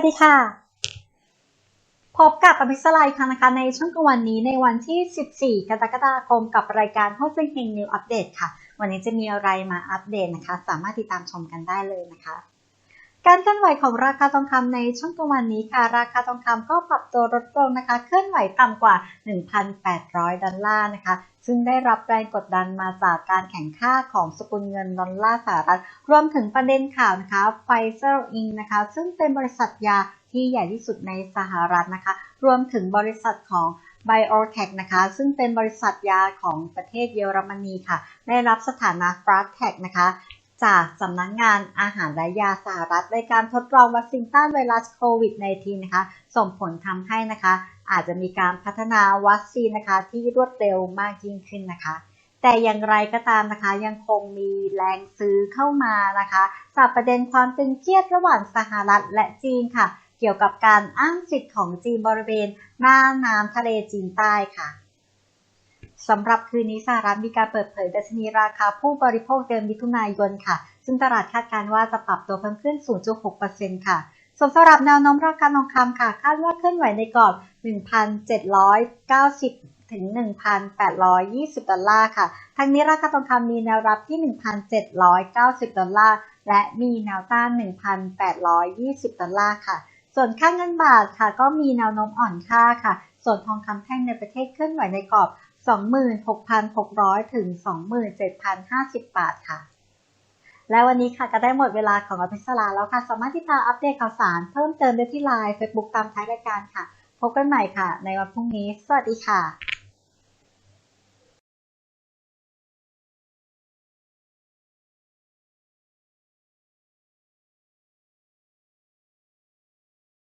วัสดีค่ะ พบกับอภิสไลค่ะนะคะในช่วงกลางวันนี้ในวันที่ 14 กรกฎาคมกับรายการโฮสต์เฮงนิวอัปเดตค่ะ วันนี้จะมีอะไรมาอัปเดตนะคะ สามารถติดตามชมกันได้เลยนะคะ การเคลื่อนไหวของราคาทองคำในช่วงกลางวันนี้ค่ะ ราคาทองคำก็ปรับตัวลดลงนะคะ เคลื่อนไหวต่ำกว่า 1,800 ดอลลาร์นะคะ ซึ่งได้รับแรงกดดันมาจากการแข่งค่าของสกุลเงินดอลลาร์สหรัฐ รวมถึงประเด็นข่าวนะคะไฟเซอร์อิงนะคะ ซึ่งเป็นบริษัทยาที่ใหญ่ที่สุดในสหรัฐนะคะ รวมถึงบริษัทของ BioTech นะคะ ซึ่งเป็นบริษัทยาของประเทศเยอรมนีค่ะ ได้รับสถานะ Fast Track นะคะ จากสำนักงงานอาหารและยาสหรัฐในการทดลองวัคซีนต้านไวรัสโควิด -19 นะคะ ส่งผลทำให้นะคะ อาจจะมีการพัฒนาวัคซีนนะคะที่รวดเร็วมากยิ่งขึ้นนะคะ แต่อย่างไรก็ตามนะคะ ยังคงมีแรงซื้อเข้ามานะคะจากประเด็นความตึงเครียดระหว่างสหรัฐและจีนค่ะ เกี่ยวกับการอ้างสิทธิ์ของจีนบริเวณหน้าน้ำทะเลจีนใต้ค่ะ สำหรับคืนนี้สหรัฐมีการเปิดเผยดัชนีราคาผู้บริโภคเดือนมิถุนายนค่ะ ซึ่งตลาดคาดการว่าจะปรับตัวเพิ่มขึ้น 0.6%ค่ะ ส่วนสำหรับแนวโน้มราคาทองคำค่ะ คาดว่าเคลื่อนไหวในกรอบ 1,790 ถึง 1,820 ดอลลาร์ค่ะ ทั้งนี้ราคาทองคำมีแนวรับที่ 1,790 ดอลลาร์ และมีแนวต้าน 1,820 ดอลลาร์ค่ะ ส่วนค่าเงินบาทค่ะ ก็มีแนวโน้มอ่อนค่าค่ะ ส่วนทองคำแท่งในประเทศเคลื่อนไหวในกรอบ 26,600 ถึง 27,050 บาทค่ะ และวันนี้ค่ะก็ได้หมดเวลาของอภิสราแล้วค่ะ สามารถที่จะอัปเดตข่าวสารเพิ่มเติมได้ที่ไลน์ Facebook ตามท้ายรายการค่ะ พบกันใหม่ค่ะ ในวันพรุ่งนี้ สวัสดีค่ะ